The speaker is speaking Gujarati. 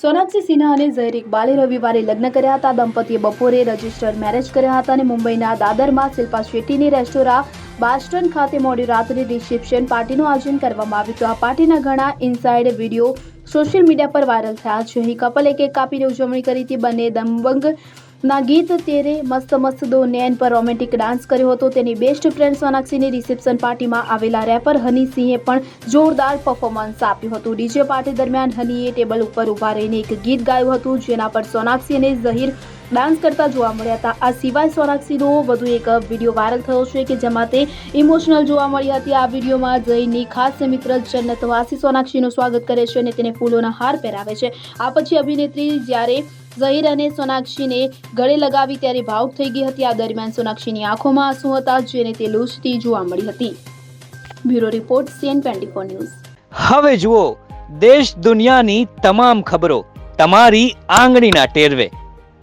સોનાક્ષી સિન્હા અને ઝહીર ઇકબાલે રવિવારે લગ્ન કર્યા હતા. દંપતીએ બપોરે રજિસ્ટર્ડ મેરેજ કર્યા હતા અને મુંબઈના દાદરમાં શિલ્પા શેટ્ટીની રેસ્ટોરાં બાસ્ટન ખાતે મોડી રાત્રે રિસેપ્શન પાર્ટીનું આયોજન કરવામાં આવ્યું હતું. આ પાર્ટીના ઘણા ઇનસાઇડ વીડિયો સોશિયલ મીડિયા પર વાયરલ થયા છે. અહીં કપલે કેક કાપીને ઉજવણી કરી હતી. બંને દમબંગ ના ગીત તેરે મસ્ત મસ્ત દો નેન પર રોમેન્ટિક ડાન્સ કર્યો હતો. તેની બેસ્ટ ફ્રેન્ડ સોનાક્ષીની રિસેપ્શન પાર્ટીમાં આવેલા રેપર હની સિંહે પણ જોરદાર પરફોર્મન્સ આપ્યું હતું. ડીજે પાર્ટી દરમિયાન હનીએ ટેબલ ઉપર ઊભા રહીને એક ગીત ગાયું હતું, જેના પર સોનાક્ષી અને ઝહીર ડાન્સ કરતા જોવા મળ્યા હતા. આ સિવાય સોનાક્ષીનો વધુ એક વીડિયો વાયરલ થયો છે કે જેમાં તે ઇમોશનલ જોવા મળી હતી. આ વિડીયોમાં જઈને ખાસ મિત્ર જન્નતવાસી સોનાક્ષીનું સ્વાગત કરે છે અને તેને ફૂલોના હાર પહેરાવે છે. આ પછી અભિનેત્રી જ્યારે ઝહીર અને સોનાક્ષીને ગળે લગાવી ત્યારે ભાવુક થઈ ગઈ હતી. આ દરમિયાન સોનાક્ષીની આંખોમાં આંસુ હતા જેને તે લૂછતી જોવા મળી હતી. Bureau report CN twenty news. હવે જુઓ, દેશ દુનિયાની તમામ ખબરો તમારી આંગળીના ટેરવે.